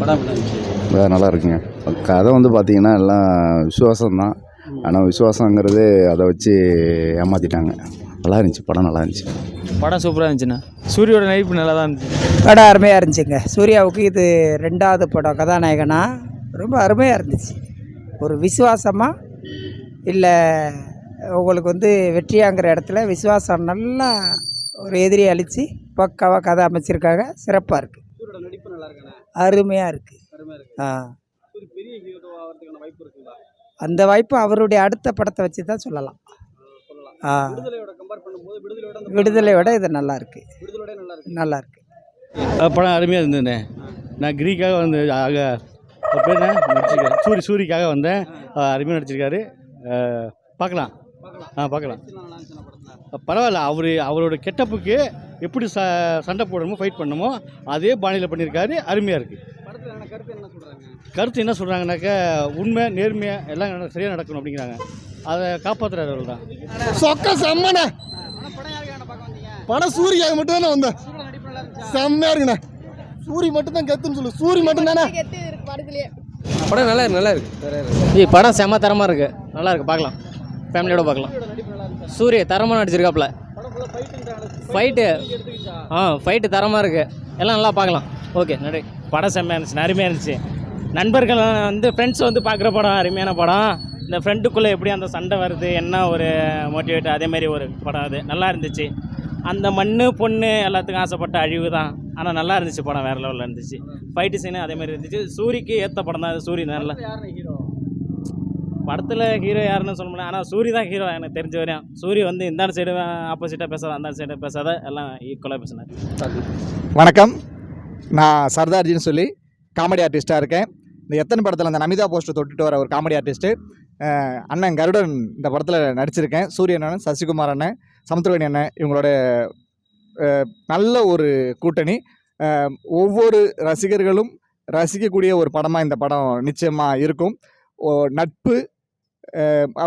படம் நல்லா இருக்குங்க. கதை வந்து பார்த்தீங்கன்னா எல்லாம் விசுவாசம்தான். ஆனால் விசுவாசங்கிறது அதை வச்சு ஏமாற்றிட்டாங்க நல்லா இருந்துச்சு படம் நல்லா இருந்துச்சு. படம் சூப்பராக இருந்துச்சுண்ணா. சூரியோட நடிப்பு நல்லா தான் இருந்துச்சு. படம் அருமையாக இருந்துச்சுங்க. சூர்யாவுக்கு இது ரெண்டாவது படம் கதாநாயகனா? ரொம்ப அருமையாக இருந்துச்சு. ஒரு விசுவாசமாக இல்லை உங்களுக்கு வந்து வெற்றியாங்கிற இடத்துல விசுவாசம் நல்லா ஒரு எதிரியை அழித்து பக்காவாக கதை அமைச்சிருக்காங்க. சிறப்பாக இருக்குது சூரியோட நடிப்பு நல்லா இருக்கானே அருமையாக இருக்குது இருக்கு. ஆ. அந்த வாய்ப்பு அவருடைய அடுத்த படத்தை வச்சு தான் சொல்லலாம். சொல்லலாம். ஆ. விடுதலையோட இது நல்லா இருக்குது விடுதலையோட நல்லா இருக்கு நல்லா இருக்குது படம் அருமையாக இருந்ததுண்ணே. நான் கிரீக்காக வந்து ஆக நடிச்சிருக்காரு சூரி சூரிக்காக வந்தேன். அருமையாக நடிச்சிருக்காரு. பார்க்கலாம். ஆ பார்க்கலாம். பரவாயில்ல அவர் அவரோட கெட்டப்புக்கு எப்படி ச சண்டை போடணுமோ ஃபைட் பண்ணணுமோ அதே பாணியில் பண்ணியிருக்காரு அருமையாக இருக்குது கருத்து என்ன சொல்கிறாங்க கருத்து என்ன சொல்கிறாங்கனாக்கா உண்மை நேர்மையை எல்லாம் நட- சரியா நடக்கணும் அப்படிங்கிறாங்க. அதை காப்பாற்றுறாரு அவர் தான் சொக்க செம்மண்ணே. படம் சூரியாக மட்டும் தானே வந்தேன். சூரியோட நடிப்பு நல்லா இருந்துச்சா? செம்மையா இருக்குண்ணே. சூரி மட்டும் தான் கெத்துன்னு சொல்லு. சூரி மட்டும் தானே படம் நல்லா இருக்கு நல்லா இருக்கு. ஜி படம் செம்ம தரமாக இருக்கு. நல்லா இருக்கு பார்க்கலாம். ஃபேமிலியோட பார்க்கலாம். சூரிய தரமாக நடிச்சிருக்காப்புல படம் ஃபுல்லாக ஃபைட்டுன்றாங்க ஃபைட்டு ஆ ஃபைட்டு தரமாக இருக்குது எல்லாம் நல்லா பார்க்கலாம். ஓகே நன்றி. படம் செம்மையாக இருந்துச்சு அருமையாக இருந்துச்சு. நண்பர்கள் வந்து ஃப்ரெண்ட்ஸ் வந்து பார்க்குற படம் அருமையான படம். இந்த ஃப்ரெண்டுக்குள்ளே எப்படி அந்த சண்டை வருது என்ன ஒரு மோட்டிவேட் அதே மாதிரி ஒரு படம் அது. நல்லா இருந்துச்சு. அந்த மண் பொண்ணு எல்லாத்துக்கும் ஆசைப்பட்ட அழிவு தான். ஆனால் நல்லா இருந்துச்சு படம் வேறு லெவலில் இருந்துச்சு. ஃபைட்டு சீனு அதே மாதிரி இருந்துச்சு. சூரிக்கு ஏற்ற படம் தான் அது சூரி நல்லா படத்தில் ஹீரோ யாருன்னு சொல்ல முடியாது ஆனால் சூரி தான் ஹீரோ எனக்கு தெரிஞ்ச வரையும். சூரி வந்து இந்த சைடு ஆப்போசிட்டாக பேசாத அந்த சைடு பேசாத எல்லாம் ஈக்குவலாக பேசினார். வணக்கம். நான் சர்தார்ஜின்னு சொல்லி காமெடி ஆர்டிஸ்ட்டாக இருக்கேன். இந்த எத்தனை படத்தில் அந்த நமிதா போஸ்டர் தொட்டுட்டு வர ஒரு காமெடி ஆர்டிஸ்ட்டு அண்ணன் கருடன் இந்த படத்தில் நடிச்சிருக்கேன். சூரியன் அண்ணன் சசிகுமார் அண்ணன் சமுத்திரவேணி அண்ணன் இவங்களோட நல்ல ஒரு கூட்டணி. ஒவ்வொரு ரசிகர்களும் ரசிக்கக்கூடிய ஒரு படமாக இந்த படம் நிச்சயமாக இருக்கும். ஓ, நட்பு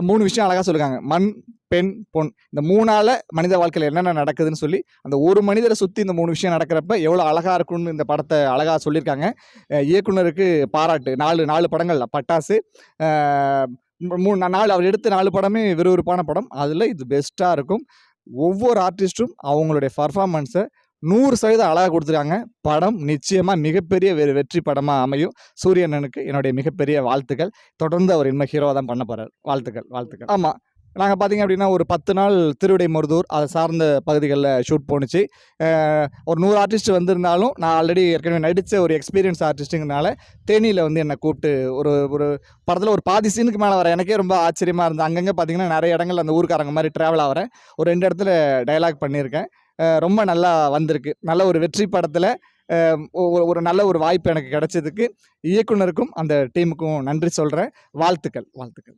மூணு விஷயம் அழகாக சொல்லுவாங்க மண் பெண் பொன். இந்த மூணால் மனித வாழ்க்கையில் என்னென்ன நடக்குதுன்னு சொல்லி அந்த ஒரு மனிதரை சுற்றி இந்த மூணு விஷயம் நடக்கிறப்ப எவ்வளோ அழகாக இருக்கும்னு இந்த படத்தை அழகாக சொல்லியிருக்காங்க. இயக்குனருக்கு பாராட்டு. நாலு நாலு படங்கள் பட்டாசு மூணு நாலு அவர் எடுத்த நாலு படமே விறுவிறுப்பான படம். அதில் இது பெஸ்ட்டாக இருக்கும். ஒவ்வொரு ஆர்டிஸ்ட்டும் அவங்களுடைய பர்ஃபார்மன்ஸை நூறு சதவீதம் அழகாக கொடுத்துருக்காங்க. படம் நிச்சயமாக மிகப்பெரிய வெ வெற்றி படமாக அமையும். சூரியனனுக்கு என்னுடைய மிகப்பெரிய வாழ்த்துக்கள். தொடர்ந்து அவர் இனிமே ஹீரோவாக தான் பண்ண போகிறார் வாழ்த்துக்கள் வாழ்த்துக்கள். ஆமாம் நாங்கள் பார்த்தீங்க அப்படின்னா ஒரு பத்து நாள் திருவிடை மருதூர் அதை சார்ந்த பகுதிகளில் ஷூட் போணுச்சு. ஒரு நூறு ஆர்டிஸ்ட் வந்திருந்தாலும் நான் ஆல்ரெடி ஏற்கனவே நடித்த ஒரு எக்ஸ்பீரியன்ஸ் ஆர்டிஸ்ட்டுங்கிறனால தேனியில் வந்து என்னை கூப்பிட்டு ஒரு ஒரு படத்தில் ஒரு பாதி சீனுக்கு மேலே வர எனக்கே ரொம்ப ஆச்சரியமாக இருந்தது. அங்கங்கே பார்த்தீங்கன்னா நிறைய இடங்கள் அந்த ஊருக்காரங்க மாதிரி ட்ராவல் ஆகிறேன் ஒரு ரெண்டு இடத்துல டயலாக் பண்ணியிருக்கேன். ரொம்ப நல்லா வந்திருக்கு. நல்ல ஒரு வெற்றி படத்தில் ஒரு நல்ல ஒரு வாய்ப்பு எனக்கு கிடைச்சதுக்கு இயக்குனருக்கும் அந்த டீமுக்கும் நன்றி சொல்கிறேன் வாழ்த்துக்கள் வாழ்த்துக்கள்.